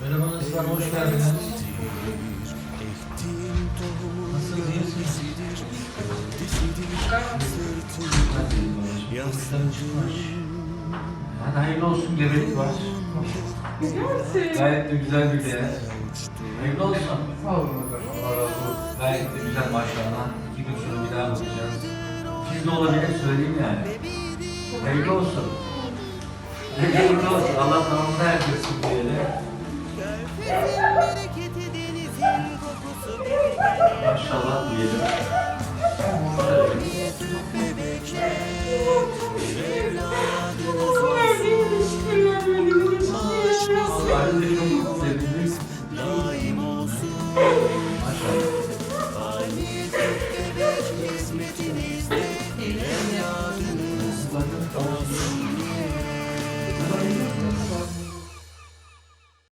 Merhaba hoş geldiniz. Nasılsınız, iyi misiniz? Hadi hayırlı olsun, gebelik var. Gayet de güzel bir değer. Hayırlı olsun. Sağ olun. Allah razı olsun. Gayet de güzel maşallah. İki gün sonra bir daha bakacağız. Siz de olabilir söyleyeyim yani. Hayırlı olsun. Hayırlı olsun. Allah tamamını erdirsin diyelim. inşallah diyelim. Allah'ın çok sevindim.